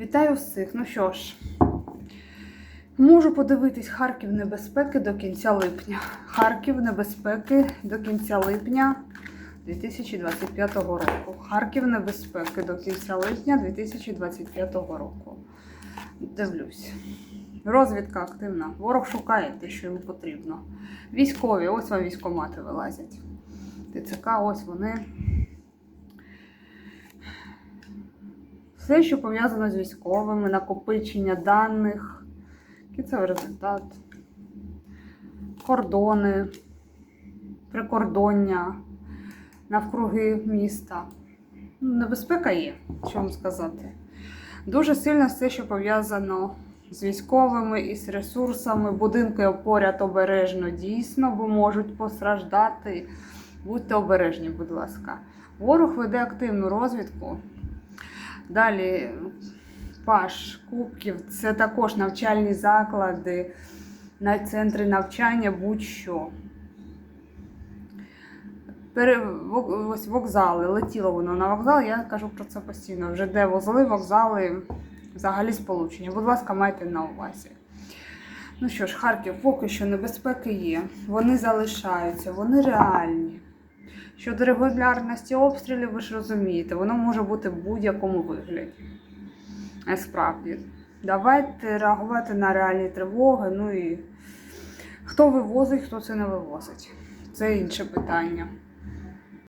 Вітаю всіх. Ну що ж, можу подивитись Харків небезпеки до кінця липня. Харків небезпеки до кінця липня 2025 року. Харків небезпеки до кінця липня 2025 року. Дивлюсь. Розвідка активна. Ворог шукає те, що йому потрібно. Військові, ось вам військомати вилазять. ТЦК, ось вони. Все, що пов'язано з військовими, накопичення даних, кінцевий результат, кордони, прикордоння, навкруги міста. Ну, Небезпека є, що вам сказати. Дуже сильно все, що пов'язано з військовими і з ресурсами. Будинки поряд обережно дійсно, бо можуть постраждати. Будьте обережні, будь ласка. Ворог веде активну розвідку. Далі Паш Кубків це також навчальні заклади, на центри навчання, будь-що. Ось вокзали, летіло воно на вокзал, я кажу про це постійно. Вже де вокзали, вокзали, взагалі сполучення. Будь ласка, майте на увазі. Ну що ж, Харків поки що небезпеки є. Вони залишаються, вони реальні. Щодо регулярності обстрілів, ви ж розумієте, воно може бути в будь-якому вигляді. Насправді. Давайте реагувати на реальні тривоги. Ну і хто вивозить, хто це не вивозить. Це інше питання.